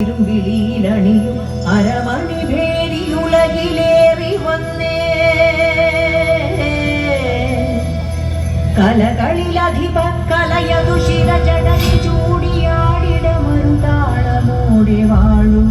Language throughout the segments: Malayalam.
വിളിയിലണിയും അരമണി വന്നേ. കലകളിലധിപ കലയതു ശിരചടനി ചൂടിയാടിട മറുതാളമോടെ വാഴും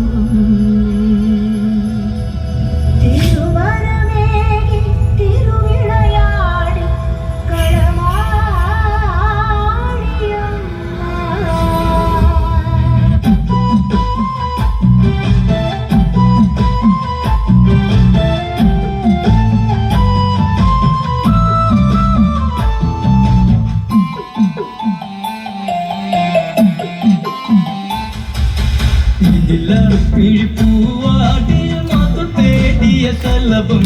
ഇതില പിഴിപ്പൂവാടിയ മതു തേടിയ സലഭം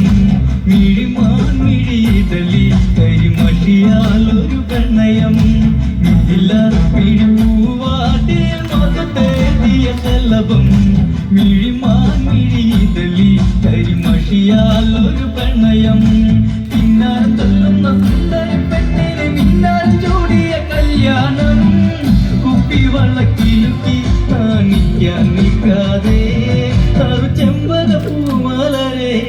മിഴിമാൻ മിഴിതലി കരിമഷിയാലൊരു പ്രണയം. ഇതില പിഴിപ്പൂവാടിയ മതു തേടിയ സലഭം മിഴിമാൻ മിഴിതലി കരിമഷിയാലൊരു പ്രണയം. പിന്നാർ തള്ളുന്ന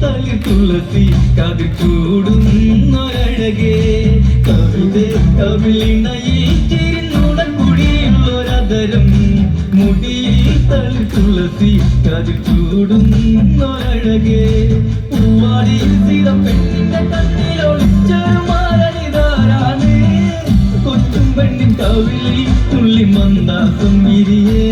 തളിർ തുളസി കതിർ ചൂടുന്നൊരഴകേ കവിതേ കവിളിണയിൽ ചിരിനുണക്കുടിയുള്ളൊരതരം മുടിയിൽ തളിർ തുളസി കതിർ ചൂടുന്നൊരഴകേ പൂവാടി സ്ഥിരപ്പെട്ടിന്റെ കണ്ണിലൊളിച്ചൊരു മാരണിതാരാണ് കൊച്ചും പെണ്ണിൻ കവിളിൽ തുള്ളി മന്ദാസം വിരിയേ.